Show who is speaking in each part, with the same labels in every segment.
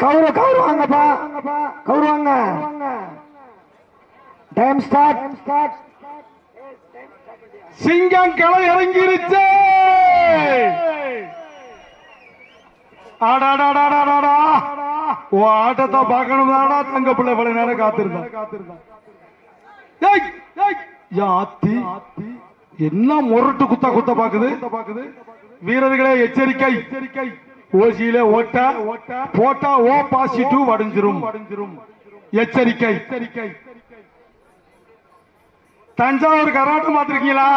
Speaker 1: கவுரு கௌரவ வாங்கப்பா கௌரவ வாங்க டைம் ஸ்டார்ட் ஸ்டார்ட்
Speaker 2: சிங்கம் களை இறங்கிருச்சு. ஆடாடாடாடாடா ஓ ஆட்டத்தை பார்க்கணும் தாடா தங்க பிள்ளை பல நேரம் காத்திருந்தான் ஏய், என்ன முரட்டு குத்த குத்த பாக்குது வீரர்களே எச்சரிக்கை எச்சரிக்கை. ஓசியில ஓட்டா போட்டா ஓ பாசிட்டிவ் வடிஞ்சிரும். எச்சரிக்கை. எச்சரிக்கை தஞ்சாவூர் கராட்டம் பார்த்திருக்கீங்களா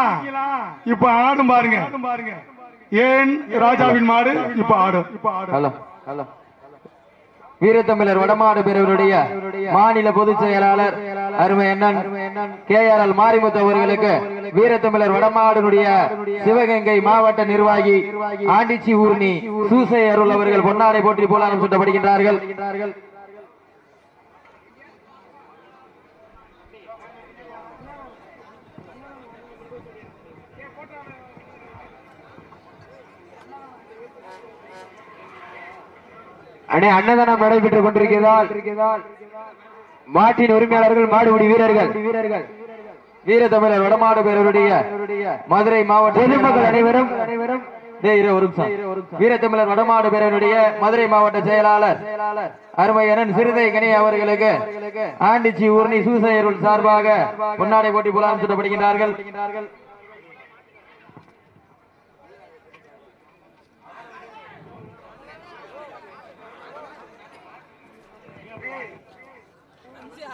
Speaker 2: இப்ப ஆடும் பாருங்க. ஏன் ராஜாவின் மாடு இப்ப ஆடும்? இப்ப ஆடும்
Speaker 3: வீரத்தமிழர் வடமாடு பிரிவினுடைய மாநில பொதுச் செயலாளர் அருமை அண்ணன் கே ஆர் எல் மாரிமுத்து அவர்களுக்கு வீரத்தமிழர் வடமாடுனுடைய சிவகங்கை மாவட்ட நிர்வாகி ஆண்டிச்சி ஊர்னி சூசை அருள் அவர்கள் பொன்னாடை போற்றி போலாரம் சுட்டப்படுகின்றார்கள். அண்ணே அன்னதானம் நடைபெற்றுக் கொண்டிருக்கிறதால் மாட்டின் உரிமையாளர்கள் மாடுபிடி வீரர்கள். வீரர்கள். வீரத்தமிழர் வடமாடு பேரவருடைய மதுரை மாவட்ட பொதுமக்கள் அனைவரும் அனைவரும். வீரத்தமிழர் வடமாடு பேரவருடைய மதுரை மாவட்ட செயலாளர் அருமையனன் சிறுதை கணி அவர்களுக்கு ஆண்டிச்சி ஊர்ணி சூசையருள் சார்பாக பொன்னாடை போட்டி புலாம் சுட்டப்படுகின்றார்கள்.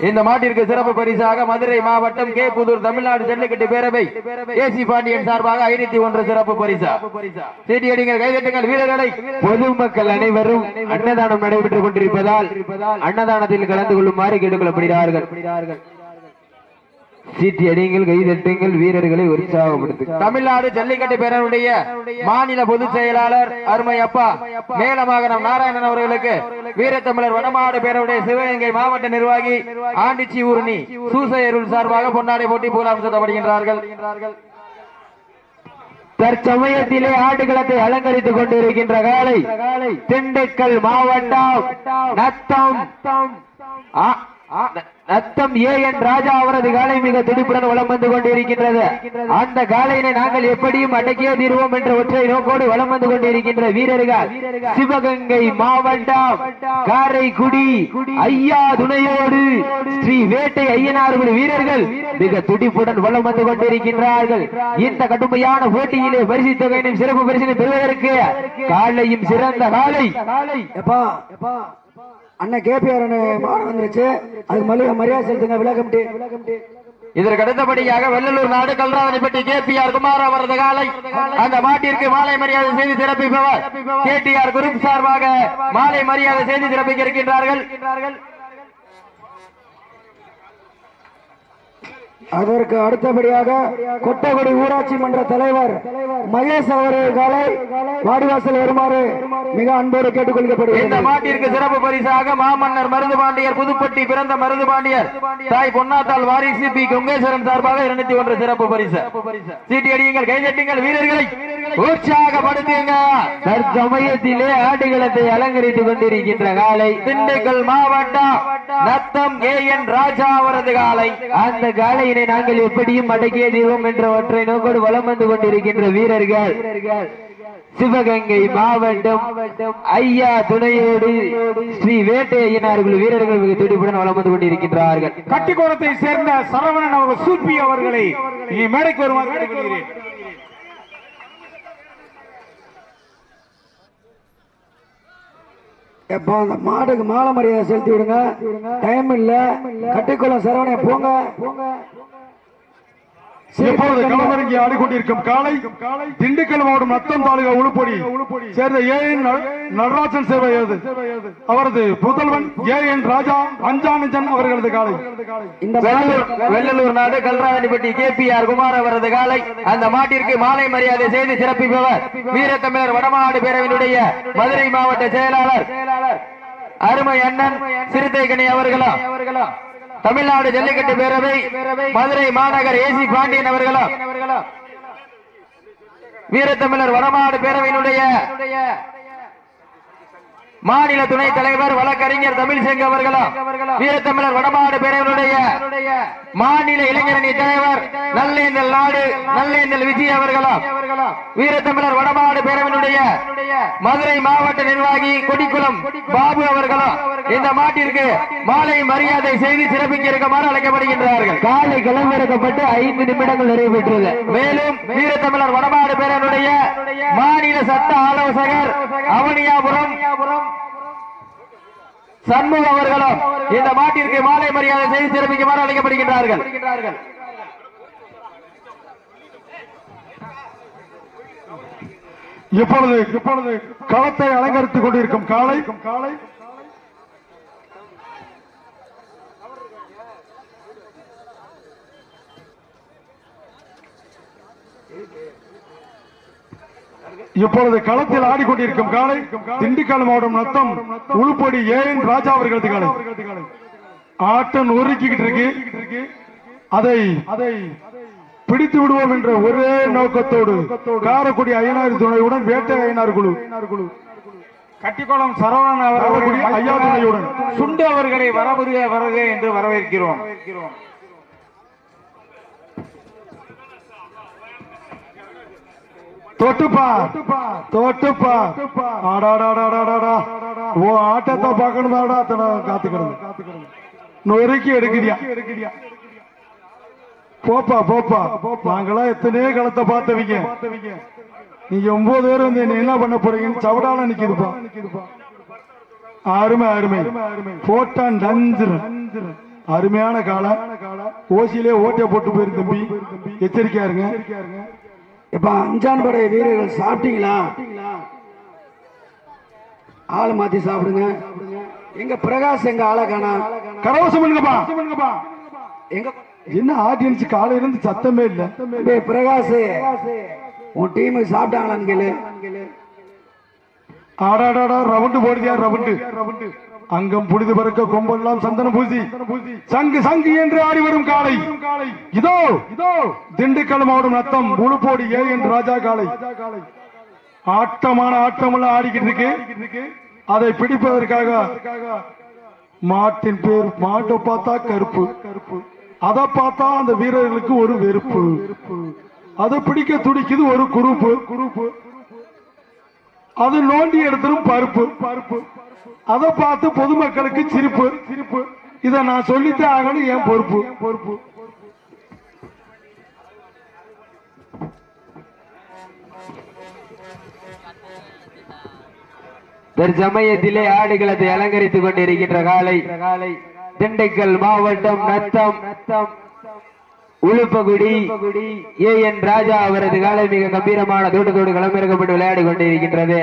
Speaker 3: இந்த மாட்டிற்கு சிறப்பு பரிசாக மதுரை மாவட்டம் கே புதூர் தமிழ்நாடு ஜல்லிக்கட்டு பேரவை ஏசி பாண்டியன் சார்பாக ஐநூத்தி ஒன்று சிறப்பு பரிசா. சீட்டியடிங்கள் கைதட்டுங்கள் வீரர்களை. பொதுமக்கள் அனைவரும் அன்னதானம் நடைபெற்றுக் கொண்டிருப்பதால் அன்னதானத்தில் கலந்து கொள்ளுமாறு கேட்டுக்கொள்ளப்படுகிறார்கள். சீட்டி அடியுங்கள் கைதட்டுங்கள் வீரர்களை உற்சாகப்படுத்து தமிழ்நாடு ஜல்லிக்கட்டு பேரனுடைய மாநில பொதுச் செயலாளர் அருமை அப்பா மேலமாகனம் நாராயணன் அவர்களுக்கு வீரத்தமிழர் வடமாடு பேரனுடைய சிவகங்கை மாவட்ட நிர்வாகி ஆண்டிச்சி ஊர்ணி சூசையருள் சார்பாக பொன்னாடை போட்டி பூலாம் சுத்தப்படுகின்றார்கள். தற்சமயத்திலே ஆடுகளத்தை அலங்கரித்துக் கொண்டிருக்கின்ற காலை திண்டுக்கல் மாவட்டம் நத்தம். நத்தம் ஏ என் ராஜா அவரது காலை மிக துடிப்புடன் வளம் வந்து கொண்டிருக்கின்றது. அந்த காலையினை நாங்கள் எப்படியும் அடக்கியே தீர்வோம் என்ற ஒற்றை நோக்கோடு வலம் வந்து கொண்டிருக்கின்ற வீரர்கள். சிவகங்கை மாவட்டம் காரைக்குடி ஐயா துணையோடு ஸ்ரீ வேட்டை ஐயனார்கள் வீரர்கள் மிக துடிப்புடன் வலம் வந்து கொண்டிருக்கின்றார்கள். இந்த கடுமையான போட்டியிலே பரிசு தொகையினும் சிறப்பு பரிசினை பெறுவதற்கு காலையும் சிறந்த காலை.
Speaker 1: அண்ணன் கேபிஆர் மாடு வந்துருச்சு. அதுக்கு மல்லி மரியாதை செலுத்துங்க விலகம்டி
Speaker 3: இதற்கு அடுத்தபடியாக வெள்ளலூர் நாடு Kalravanipatti K P R Kumar அவரது காலை அந்த மாட்டிற்கு மாலை மரியாதை செய்து சிறப்பிப்பவர் கே டி ஆர் குரூப் சார்பாக மாலை மரியாதை செய்து சிறப்பிக்க இருக்கின்றார்கள்.
Speaker 1: அதற்கு அடுத்தபடியாக கொட்டகுடி ஊராட்சி மன்ற தலைவர் மகேஷ் அவர்களை வாடிவாசல் வருமாறு மிக அன்போடு
Speaker 3: இந்த
Speaker 1: கேட்டுக்கொள்ளப்படுகிறது
Speaker 3: மாட்டிற்கு சிறப்பு பரிசாக மாமன்னர் மருது பாண்டியர் புதுப்பட்டி பிறந்த மருது பாண்டியர் தாய் பொன்னாத்தாள் வாரிசு பி. கொங்கேஸ்வரன் சார்பாக இருநூத்தி ஒன்று சிறப்பு பரிசு. சீட்டி அடியுங்கள் கைதட்டுங்கள் வீரர்களை உற்சாகப்படுத்துங்க. தற்சமயத்திலே ஆடுகளத்தை அலங்கரித்துக் கொண்டிருக்கின்ற காலை திண்டுக்கல் மாவட்டம் நத்தம் ஏ. என். ராஜா அவரது காலை. அந்த காலையினை நாங்கள் எப்படியும் அடக்கிய தீர்வோம் என்ற ஒற்றை நோக்கோடு வலம் வந்து கொண்டிருக்கின்ற வீரர்கள். சிவகங்கை மாவட்டம் ஐயா துணையோடு ஸ்ரீ வேட்டையினார்கள் வீரர்கள் மிக துடிப்புடன் வளம் வந்து கொண்டிருக்கின்றார்கள்.
Speaker 2: கட்டிக்கோணத்தை சேர்ந்த சரவணன் அவர்கள் சூப்பி அவர்களை மேடைக்கு வருமாறு
Speaker 1: எப்போ அந்த மாடுக்கு மாலை மரியாதை செலுத்தி விடுங்க. டைம் இல்ல. கட்டிக்குள்ள சரவணைய போங்க போங்க.
Speaker 2: இப்பொழுது களமிறங்கி ஆடிக்கொண்டிருக்கும் காலை திண்டுக்கல் மாவட்டம் நத்தம் தாலுகா உளுப்பொடி சேர்ந்த ஏ என் நடராஜன் சேவையது அவரது புதல்வன் ஏ என் ராஜா அஞ்சானஜன் அவர்களது காலை
Speaker 1: இந்த
Speaker 3: வெள்ளலூர் நாடு Kalranipatti K P R Kumar அவரது காலை அந்த மாட்டிற்கு மாலை மரியாதை செய்து சிறப்பிப்பவர் வீரத்தமிழர் வடமாடு பேரவையினுடைய மதுரை மாவட்ட செயலாளர். அருமை அண்ணன் சிறுத்தைகனி அவர்களா? தமிழ்நாடு ஜல்லிக்கட்டு பேரவை மதுரை மாநகர் ஏசி பாண்டியன் அவர்களா. வீரத்தமிழர் வடமாடு பேரவையினுடைய
Speaker 4: மாநில துணைத் தலைவர் வழக்கறிஞர் தமிழ்செங்க அவர்களும் வீரத்தமிழர் வடமாடு பேரவருடைய மாநில இளைஞரணி தலைவர் நல்லேந்தல் நாடு நல்லேந்தல் விஜய் அவர்களும் வீரத்தமிழர் வடமாடு பேரவனுடைய மதுரை மாவட்ட நிர்வாகி கொடிக்குளம் பாபு அவர்களும் இந்த மாட்டிற்கு மாலை மரியாதை செய்து சிறப்பிக்க இருக்குமாறு அழைக்கப்படுகின்றார்கள்.
Speaker 1: காலை களமிறக்கப்பட்டு ஐந்து நிமிடங்கள் நிறைவு பெற்றது.
Speaker 4: மேலும் வீரத்தமிழர் வடமாடு பேரனுடைய மாநில சட்ட ஆலோசகர் அவனியாபுரம் சண்முக அவர்களும் இந்த மாட்டிற்கு மாலை மரியாதை செய்து சிறப்பிக்குமாறு அழைக்கப்படுகின்றார்கள்.
Speaker 2: இப்பொழுது இப்பொழுது களத்தை அலங்கரித்துக் கொண்டிருக்கும் காலை காலை இப்பொழுது களத்தில் ஆடிக்கொண்டிருக்கும் காலை திண்டுக்கல் மாவட்டம் நத்தம் உளுப்படி ஏன் ராஜா அவர்களது காலை ஆட்டம் நொறுக்கிக்கிட்டு இருக்கு. அதை அதை பிடித்து விடுவோம் என்ற ஒரே நோக்கத்தோடு காரக்குடி ஐநாறு துணையுடன் வேட்டை ஐநாறு குழு.
Speaker 5: கட்டிக்குளம் சரவணன்
Speaker 2: காரக்குடி
Speaker 5: அவர்கள்
Speaker 2: ஐயா துணையுடன்.
Speaker 5: சுண்டு அவர்களை வரவுக வருக என்று வரவேற்கிறோம்.
Speaker 2: தொட்டுப்பா தொட்டுப்பா ஆடாடாடாடாடா ஓ ஆட்டத்தை பார்க்கணுமாடா அத்தனை காத்துக்கிறது. நொறுக்கி எடுக்கிறியா? போப்பா போப்பா. நாங்களாம் எத்தனையோ களத்தை பார்த்தவங்க. நீங்க ஒன்பது பேர் வந்து என்ன என்ன பண்ண போறீங்கன்னு சவடால நிக்குதுப்பா. அருமை அருமை. போட்டான் அருமையான காலம் ஓசியிலே ஓட்டை போட்டு போயிரு தம்பி. எச்சரிக்கையா இருங்க.
Speaker 1: இப்ப அஞ்சான் படை வீரர்கள் சாப்பிட்டீங்களா? ஆள் மாத்தி சாப்பிடுங்க. எங்க பிரகாஷ் எங்க ஆளை காணா.
Speaker 2: கரவசம் பண்ணுங்கப்பா
Speaker 1: எங்க
Speaker 2: என்ன ஆடியன்ஸ் காலையில இருந்து சத்தமே இல்ல.
Speaker 1: டேய் பிரகாஷ் உன் டீமுக்கு சாப்பிட்டாங்களான்னு கேளு.
Speaker 2: ஆடாடாடா ரவுண்டு போடுதியா ரவுண்டு அங்கம் புனிது பறக்க கொம்பெல்லாம் சந்தனம் பூசி. சங்கு சங்கு என்று ஆடி வரும் காலை இதோ இதோ. திண்டுக்கல் மாவட்டம் நத்தம் முழுப்போடி ஏ என் ராஜா காலை ஆட்டமான ஆட்டமெல்லாம் ஆடிக்கிட்டு இருக்கு. அதை பிடிப்பதற்காக மாட்டின் பேர் மாட்டை பார்த்தா கருப்பு. கருப்பு. அதை பார்த்தா அந்த வீரர்களுக்கு ஒரு வெறுப்பு. அதை பிடிக்க துடிக்குது ஒரு குறுப்பு குறுப்பு அது நோண்டி எடுத்துரும் பருப்பு. பருப்பு. அதை பார்த்து பொதுமக்களுக்கு சிரிப்பு. சிரிப்பு. இத நான் சொல்லித்தான் ஆகணும் என் பொறுப்பு? பொறுப்பு
Speaker 4: தற்சமயத்திலே ஆடுகளத்தை அலங்கரித்துக் கொண்டிருக்கின்ற காலை. திண்டுக்கல் மாவட்டம் நத்தம் நத்தம். உளுப்பகுடி ஏ என் ராஜா அவரது காலை மிக கம்பீரமான தோட்டத்தோடு களமிறக்கப்பட்டு விளையாடி கொண்டிருக்கின்றது.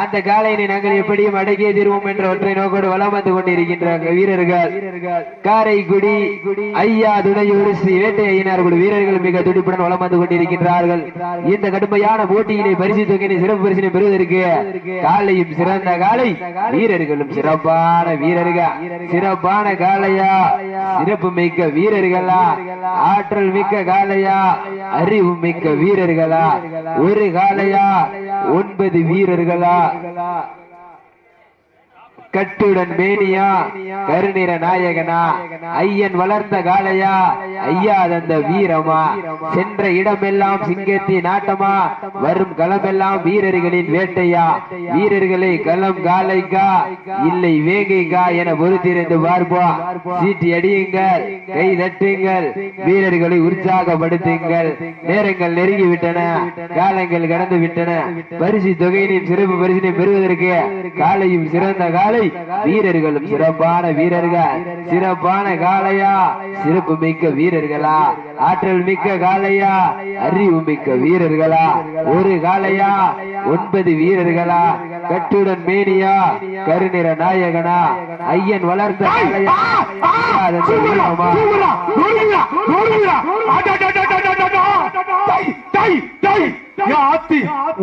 Speaker 4: அந்த காலையினை நாங்கள் எப்படியும் அடக்கிய தீர்வோம் என்ற ஒற்றை நோக்கோடு வளம் வந்து கொண்டிருக்கின்ற வீரர்கள். காரைக்குடி ஐயா துணையோடு ஸ்ரீ வேட்டை ஐயனார் குழு வீரர்கள் மிக துடிப்புடன் வளம் வந்து கொண்டிருக்கின்றார்கள். இந்த கடுமையான போட்டியினை பரிசு தொகையினை சிறப்பு பரிசினை பெறுவதற்கு காலையும் சிறந்த காலை வீரர்களும் சிறப்பான வீரர்கள். சிறப்பான காலையா சிறப்பு மிக்க வீரர்களா ஆற்றல் மிக்க காலையா அறிவு மிக்க வீரர்களா? ஒரு காலையா ஒன்பது வீரர்களா? கட்டுடன் மேனியா கருநிற நாயகனா ஐயன் வளர்ந்த காளையா ஐயா தந்த வீரமா சென்ற இடமெல்லாம் சிங்கத்தின் ஆட்டமா வரும் களமெல்லாம் வீரர்களின் வேட்டையா வீரர்களை களம் காலைக்கா இல்லை வேகைக்கா என பொறுத்திருந்து பார்ப்போம். சீட்டி அடியுங்கள் கை தட்டுங்கள் வீரர்களை உற்சாகப்படுத்துங்கள். நேரங்கள் நெருங்கி விட்டன காலங்கள் கடந்து விட்டன. பரிசு தொகையினையும் சிறப்பு பரிசினை பெறுவதற்கு காலையும் சிறந்த காலை வீரர்களும் சிறப்பான வீரர்கள். சிறப்பான காளையா. சிறப்பு மிக்க வீரர்களா. ஆற்றல் மிக்க காளையா. அறிவு மிக்க வீரர்களா. ஒரு காளையா. ஒன்பது வீரர்களா. கட்டுடன் மேனியா. கருநிற நாயகனா. ஐயன் வளர்ந்த காளையா.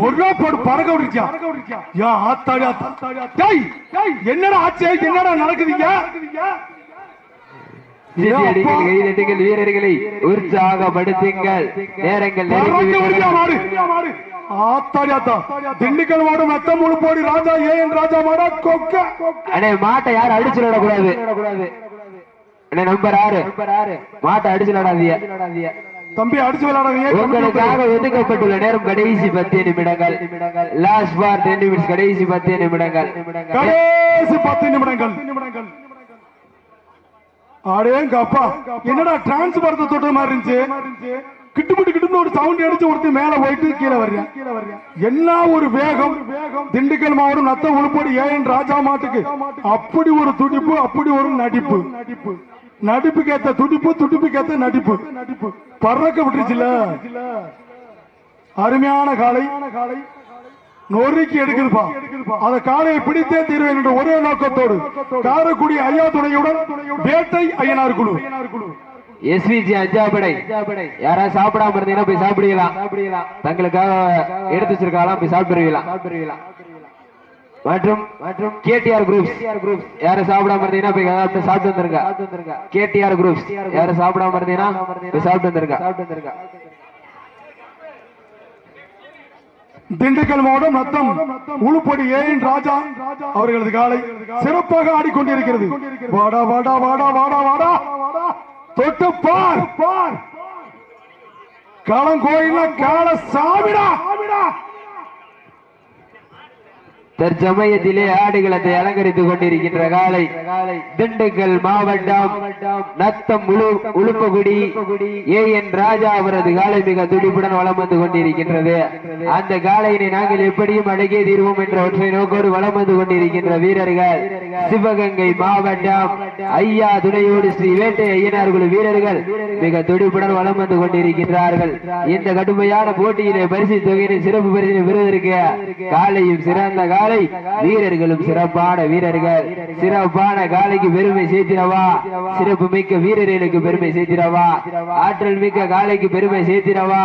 Speaker 2: ஒரே போடு பறக்க விடுச்சா யா ஆத்தாடி ஆத்தா. டேய் என்னடா ஆச்சு? என்னடா நடக்குதுங்க?
Speaker 4: கைதட்டுங்கள் வீரர்களை உற்சாகப்படுத்துங்கள். நேரங்கள் விட்டன.
Speaker 2: மாடு? திண்டுக்கல் மாவட்டம் நத்தம் முழுப்போடி ராஜா ஏ என் ராஜா மாடா கொக்க.
Speaker 4: அண்ணே மாட்டை யாரும் அடிச்சு விடக்கூடாது அண்ணே நம்பர் ஆறு. மாட்டை அடிச்சு விடாதீங்க
Speaker 2: தம்பி அடிச்சு
Speaker 4: உங்களுக்காக ஒதுக்கப்பட்டுள்ள நேரம் கடைசி பத்து நிமிடங்கள். லாஸ்ட் ஃபார் டென் நிமிட்ஸ் கடைசி பத்து நிமிடங்கள்.
Speaker 2: கடைசி பத்து நிமிடங்கள். நிமிடங்கள் அடேங்க அப்பா. என்னடா டிரான்ஸ்பரத்தை தொட்ட மாதிரி இருந்துச்சு? கிட்டுப்பிட்டு கிட்டுன்னு ஒரு சவுண்ட் அடிச்சு ஒருத்தர் மேல போயிட்டு கீழே வர்றேன் என்ன ஒரு வேகம்? திண்டுக்கல் மாவட்டம் நத்த உளுப்படி ஏன் ராஜா மாட்டுக்கு. அப்படி ஒரு துடிப்பு அப்படி ஒரு நடிப்பு நடிப்பு. நடிப்புக்கேத்த துடிப்பு துடிப்புக்கு நடிப்பு. நடிப்பு பறக்க விட்டுருச்சுல? அருமையான காலை காலை நொறுக்கி எடுக்கிறப்பா அந்த காலையை பிடித்தே தீர்வேன் என்ற ஒரே நோக்கத்தோடு. காரக்குடி ஐயா துணையுடன் வேட்டை ஐயனார் குழு.
Speaker 4: எஸ்விஜி அஜாபடை யாராவது சாப்பிடாம இருந்தீங்கன்னா போய் சாப்பிடுவீங்களா? தங்களுக்காக எடுத்து வச்சிருக்காங்களா போய் சாப்பிடுவீங்களா மற்றும் மற்றும் கேடிஆர் குரூப்ஸ் குரூப்ஸ் யாரும் சாப்பிடாம இருந்தீங்கன்னா போய் சாப்பிட்டு சாப்பிட்டு வந்துருங்க. கேடிஆர் குரூப்ஸ் யாரும் சாப்பிடாம இருந்தீங்கன்னா போய் சாப்பிட்டு வந்துருங்க. சாப்பிட்டு வந்துருங்க.
Speaker 2: திண்டுக்கல் மாவட்டம் நத்தம். உளுப்படி ஏன் ராஜா அவர்களது காலை சிறப்பாக ஆடிக்கொண்டிருக்கிறது. வாடா வாடா வாடா வாடா வாடா. தொட்டு பார் பார் களங்கோயில கால சாமிடா
Speaker 4: தற்சமயத்திலே ஆடுகளத்தை அலங்கரித்துக் கொண்டிருக்கின்ற காலை திண்டுக்கல் மாவட்டம் நத்தம் உளுப்பகுடி ஏ என் ராஜா அவரது காலை மிக துடிப்புடன் வளம் வந்து கொண்டிருக்கின்றது. அந்த காலையினை நாங்கள் எப்படியும் அடக்கிய தீர்வோம் என்ற ஒற்றை நோக்கோடு வளம் வந்து கொண்டிருக்கின்ற வீரர்கள். சிவகங்கை மாவட்டம் ஐயா துணையோடு ஸ்ரீ வேட்டை ஐயனார் குழு வீரர்கள் மிக துடிப்புடன் வளம் வந்து கொண்டிருக்கின்றார்கள். இந்த கடுமையான போட்டியிலே பரிசு தொகையினை சிறப்பு பரிசினை பெறுவதற்கு காலையும் சிறந்த காலை வீரர்களும் சிறப்பான வீரர்கள். சிறப்பான காலைக்கு பெருமை சேர்த்திடவா? சிறப்பு மிக்க வீரர்களுக்கு பெருமை சேர்த்திடவா? ஆற்றல் மிக்க காலைக்கு பெருமை சேர்த்திடவா?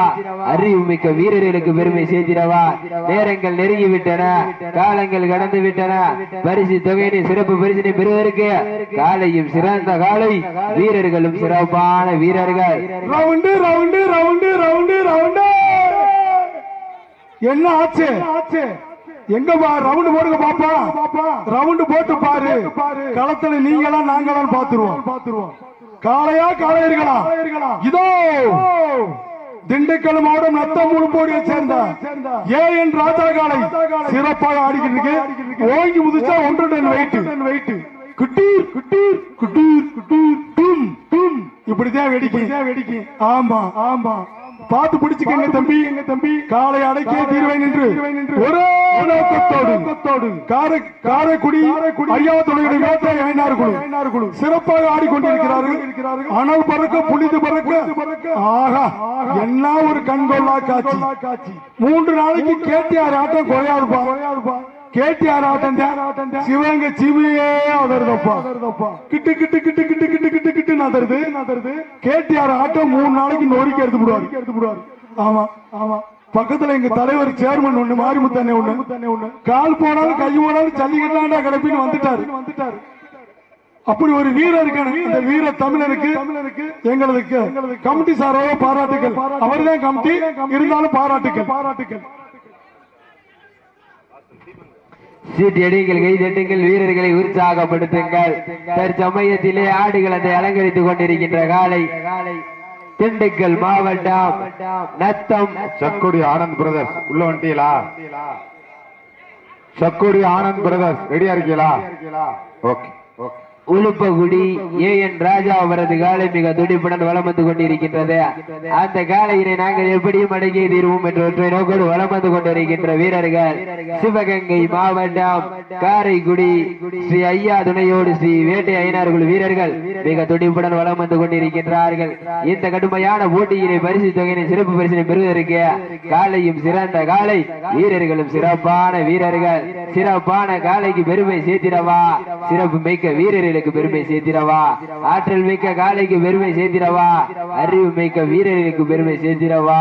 Speaker 4: அறிவு மிக்க வீரர்களுக்கு பெருமை சேர்த்திடவா? நேரங்கள் நெருங்கி விட்டன காலங்கள் கடந்து விட்டன பரிசு தொகையினை சிறப்பு பரிசினை பெறுவதற்கு காலையும் சிறந்த காலை வீரர்களும் சிறப்பான வீரர்கள்.
Speaker 2: Round round round round round. என்ன ஆச்சு ஆச்சு? எங்க பா ரவுண்டு போடுங்க பாப்பா. ரவுண்டு போட்டு பாரு. களத்துல நீங்களா நாங்களாம் பாத்துருவோம். பாத்துருவோம் காளையா காளையர்களா? இதோ திண்டுக்கல் மாவட்டம் நத்தம் முழுப்போடியை சேர்ந்த ஏ என் ராஜா காளை சிறப்பாக ஆடிக்கிட்டு இருக்கு. ஓங்கி முதிச்சா ஒன்று டன் வெயிட் வெயிட் குட்டீர் குட்டீர் குட்டீர் குட்டீர். டும் டும். இப்படிதான் வெடிக்கும். வெடிக்கும். ஆமா ஆமா. பார்த்து பிடிச்சுக்கங்க தம்பி. எங்க தம்பி. காலை அடக்கிய தீர்வேன் என்று ஒரே நோக்கத்தோடு. காரை காரைக்குடி ஐயா தொழிலுடைய வேட்டை ஐநாறு குழு. சிறப்பாக ஆடிக்கொண்டிருக்கிறார்கள். அனல் பறக்க புனிது பறக்க ஆஹா என்ன ஒரு கண்கொள்ளா காட்சி. காட்சி. மூன்று நாளைக்கு கேட்டியார் ஆட்டம் குறையாதுப்பா குறையாதுப்பா கேட்டியார் ஆட்டம் சிவங்க சிவியே அதருதப்பா கிட்டு கிட்டு கிட்டு கிட்டு கிட்டு கிட்டு கிட்டு நதருது நதருது கேட்டியார் ஆட்டம் மூணு நாளைக்கு நொறுக்கி எடுத்து விடுவாரு எடுத்து விடுவாரு ஆமா ஆமா. பக்கத்துல எங்க தலைவர் சேர்மன் ஒண்ணு மாரிமுத்தண்ணே ஒண்ணு. ஒண்ணு. கால் போனாலும் கை போனாலும் ஜல்லிக்கட்டாண்டா கிளப்பின்னு வந்துட்டாரு. வந்துட்டாரு. அப்படி ஒரு வீரர் இருக்கானு. அந்த வீர தமிழருக்கு தமிழருக்கு எங்களுக்கு கமிட்டி சார்பாக பாராட்டுகள் அவர்தான் கமிட்டி. இருந்தாலும் பாராட்டுகள் பாராட்டுகள்
Speaker 4: சீட்டு அடிங்கள் கை தட்டுங்கள் வீரர்களை உற்சாகப்படுத்துங்கள். தற்சமயத்திலே ஆடுகளத்தை அலங்கரித்துக் கொண்டிருக்கின்ற காலை திண்டுக்கல் மாவட்டம் நத்தம்.
Speaker 5: சக்குடி ஆனந்த் பிரதர்ஸ் உள்ள வந்துட்டீங்களா? சக்குடி ஆனந்த் பிரதர்ஸ் ரெடியா இருக்கீங்களா? ஓகே ஓகே
Speaker 4: உளுப்பகுடி ஏ என் ராஜா அவரது காலை மிக துடிப்புடன் வளம் வந்து கொண்டிருக்கின்றது. அந்த காலையினை நாங்கள் எப்படியும் அடங்கி தீர்வோம் என்ற ஒற்றை நோக்கோடு வலம் வந்து கொண்டிருக்கின்ற வீரர்கள். சிவகங்கை மாவட்டம் காரைக்குடி ஸ்ரீ ஐயா துணையோடு ஸ்ரீ வேட்டை ஐநார்கள் வீரர்கள் மிக துடிப்புடன் வளம் வந்து கொண்டிருக்கின்றார்கள். இந்த கடுமையான போட்டியினை பரிசு தொகையினை சிறப்பு பரிசினை பெறுவதற்கு காலையும் சிறந்த காலை வீரர்களும் சிறப்பான வீரர்கள். சிறப்பான காலைக்கு பெருமை சேர்த்திடவா? சிறப்பு மிக்க வீரர்களுக்கு பெருமை சேர்த்திரவா ஆற்றல் மிக்க காலைக்கு பெருமை சேர்த்திரவா அறிவு மிக்க வீரர்களுக்கு பெருமை சேர்த்திரவா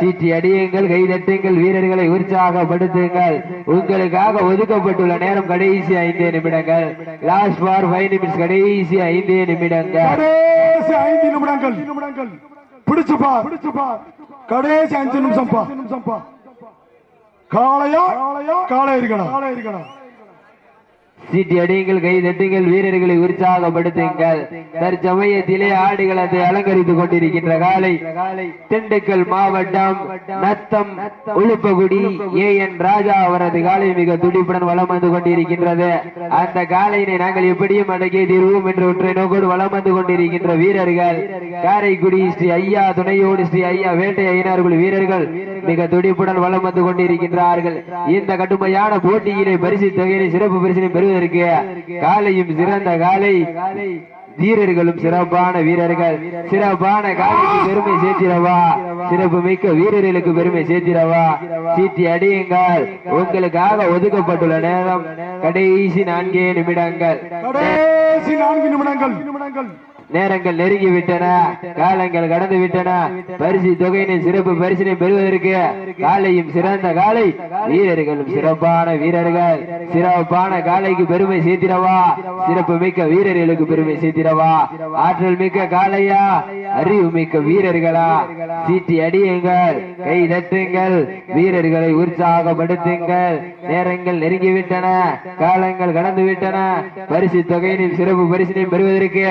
Speaker 4: சீட்டி அடியுங்கள் கைதட்டுங்கள் வீரர்களை உற்சாகப்படுத்துங்கள். உங்களுக்காக ஒதுக்கப்பட்டுள்ள நேரம் கடைசி ஐந்து நிமிடங்கள். லாஸ்ட் ஃபார் ஃபைவ் நிமிட்ஸ் கடைசி ஐந்து நிமிடங்கள்.
Speaker 2: கடைசி ஐந்து நிமிடங்கள். நிமிடங்கள் பிடிச்சு பார் பிடிச்சு பார் கடைசி அஞ்சு நிமிஷம் காளையா? காளையா? காளை இருக்கணும் காளை இருக்கணும்.
Speaker 4: சீட்டி அடியுங்கள் கை தட்டுங்கள் வீரர்களை உற்சாகப்படுத்துங்கள். தற்சமயத்திலே ஆடுகளத்தை அலங்கரித்துக் கொண்டிருக்கின்ற காலை திண்டுக்கல் மாவட்டம் நத்தம் உளுப்பகுடி ஏ என் ராஜா அவரது காலை மிக துடிப்புடன் வளம் வந்து கொண்டிருக்கின்றது. அந்த காலையினை நாங்கள் எப்படியும் அடக்கி தீர்வோம் என்று ஒற்றை நோக்கோடு வளம் வந்து கொண்டிருக்கின்ற வீரர்கள். காரைக்குடி ஸ்ரீ ஐயா துணையோடு ஸ்ரீ ஐயா வேட்டை ஐயனார்கள் வீரர்கள் மிக துடிப்புடன் வளம் வந்து கொண்டிருக்கின்றார்கள். இந்த கடுமையான போட்டியிலே பரிசு தொகையினை சிறப்பு பரிசினை பெறுவது பெறுவதற்கு காலையும் சிறந்த காலை. வீரர்களும் சிறப்பான வீரர்கள். சிறப்பான காலைக்கு பெருமை சேர்த்திரவா சிறப்பு மிக்க வீரர்களுக்கு பெருமை சேர்த்திரவா சீட்டி அடியுங்கள். உங்களுக்காக ஒதுக்கப்பட்டுள்ள நேரம். கடைசி நான்கே நிமிடங்கள்.
Speaker 2: கடைசி நான்கு நிமிடங்கள் நிமிடங்கள்.
Speaker 4: நேரங்கள் நெருங்கி விட்டன காலங்கள் கடந்து விட்டன பரிசு தொகையினை சிறப்பு பரிசினை பெறுவதற்கு காலையும் சிறந்த காலை வீரர்களும் சிறப்பான வீரர்கள். சிறப்பான காலைக்கு பெருமை சேர்த்திடவா? சிறப்பு மிக்க வீரர்களுக்கு பெருமை சேர்த்திடவா? ஆற்றல் மிக்க காளையா? அறிவு மிக்க வீரர்களா? சீட்டி அடியுங்கள். கை தட்டுங்கள் வீரர்களை உற்சாகப்படுத்துங்கள். நேரங்கள் நெருங்கிவிட்டன. காலங்கள் கடந்து விட்டன பரிசு தொகையினையும் சிறப்பு பரிசினையும் பெறுவதற்கு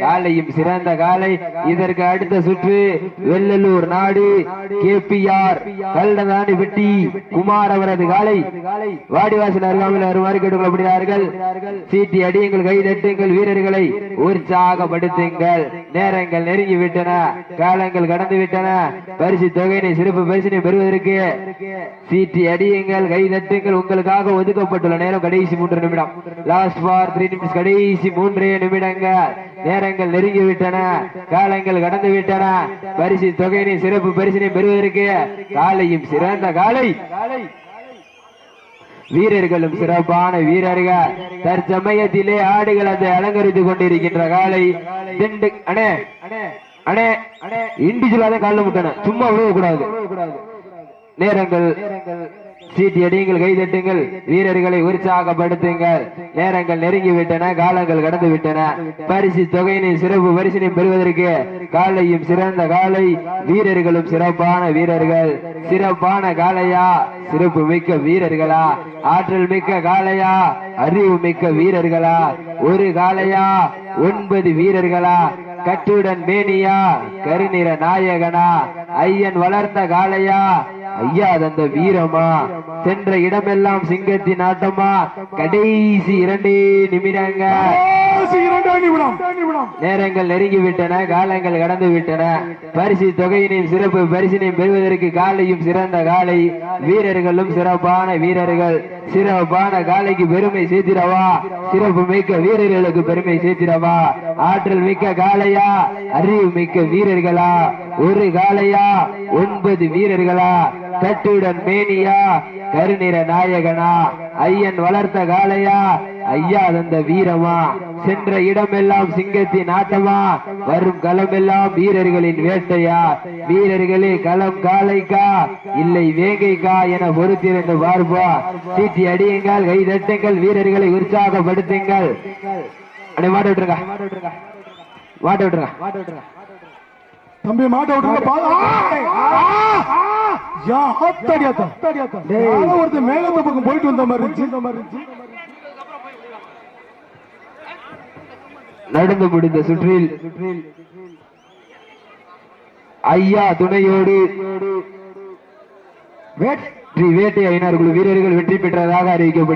Speaker 4: காலையும் சிறந்த காலை. இதற்கு அடுத்த சுற்று வெள்ளலூர் நாடு. கேபிஆர் கல்லதானி வெட்டி குமார் அவரது காலை. வாடிவாசல் அருகாமையில் வருமாறு கேட்டுக்கொள்ளப்படுகிறார்கள். சீட்டி அடியுங்கள் கை தட்டுங்கள் வீரர்களை உற்சாகப்படுத்துங்கள். நேரங்கள் நெருங்கி விட்டன காலங்கள் கடந்து விட்டன பரிசு தொகையினை சிறப்பு பரிசினை பெறுவதற்கு சீட்டி அடியுங்கள் கை தட்டுங்கள். உங்களுக்காக ஒதுக்கப்பட்டுள்ள நேரம் கடைசி மூன்று நிமிடம். லாஸ்ட் ஃபார் த்ரீ நிமிஷம் கடைசி மூன்றே நிமிடங்கள். நேரங்கள் நெருங்கி விட்டன காலங்கள் கடந்து விட்டன பரிசு தொகையினை சிறப்பு பரிசினை பெறுவதற்கு காலையும் சிறந்த காலை. வீரர்களும் சிறப்பான வீரர்கள். தற்சமயத்திலே ஆடுகள் அதை அலங்கரித்துக் கொண்டிருக்கின்ற காலை. திண்டு அண்ணே. அடே இண்டிவிஜுவலா தான் காலில் முட்டணும் சும்மா விழுவ கூடாது நேரங்கள். சீட்டி அடியுங்கள் கை தட்டுங்கள். வீரர்களை உற்சாகப்படுத்துங்கள். நேரங்கள் நெருங்கி விட்டன காலங்கள் கடந்து விட்டன பரிசு தொகையினை சிறப்பு பரிசினை பெறுவதற்கு காலையும் சிறந்த காலை வீரர்களும் சிறப்பான வீரர்கள். சிறப்பான காலையா? சிறப்பு மிக்க வீரர்களா? ஆற்றல் மிக்க காளையா அறிவு மிக்க வீரர்களா? ஒரு காலையா? ஒன்பது வீரர்களா? கட்டுடன் மேனியா கருநிற நாயகனா ஐயன் வளர்ந்த காளையா ஐயா தந்த வீரமா சென்ற இடமெல்லாம் சிங்கத்தின் ஆட்டமா கடைசி இரண்டே நிமிடங்கள்.
Speaker 2: கடைசி இரண்டே நிமிடம்
Speaker 4: நேரங்கள் நெருங்கி விட்டன காலங்கள் கடந்து விட்டன பரிசு தொகையினையும் சிறப்பு பரிசினையும் பெறுவதற்கு காலையும் சிறந்த காலை. வீரர்களும் சிறப்பான வீரர்கள். சிறப்பான காலைக்கு பெருமை சேர்த்திடவா? சிறப்பு மிக்க வீரர்களுக்கு பெருமை சேர்த்திடவா? ஆற்றல் மிக்க காளையா? அறிவு மிக்க வீரர்களா? ஒரு காலையா ஒன்பது வீரர்களா? கட்டுடன் மேனியா? கருநிற நாயகனா? ஐயன் வளர்த்த காளையா? ஐயா தந்த வீரமா சென்ற இடமெல்லாம் சிங்கத்தின் ஆட்டமா வரும் களமெல்லாம் வீரர்களின் வேட்டையா? வீரர்களே களம் காளைக்கா இல்லை வேங்கைக்கா என பொறுத்திருந்து பார்ப்பா சீட்டி அடியுங்கள் கை தட்டுங்கள் வீரர்களை உற்சாகப்படுத்துங்கள். அடே மாட்ட விட்டுருங்க. மாட்ட விட்டுருங்க.
Speaker 2: தம்பி மாட்ட விட்டுருங்க. பா- ஆ! ஆ! யா, அத்தா. யாரோ ஒருத்தன் மேலத்த பக்கம் போயிட்டு வந்த மாதிரி இருந்துச்சு இந்த மாதிரி இருந்துச்சு
Speaker 4: நடந்து முடிந்த சுற்றில் ஐயா துணையோடு வெற்றி வேட்டை ஐநாறு குழு வீரர்கள் வெற்றி பெற்றதாக அறிவிக்கப்படும்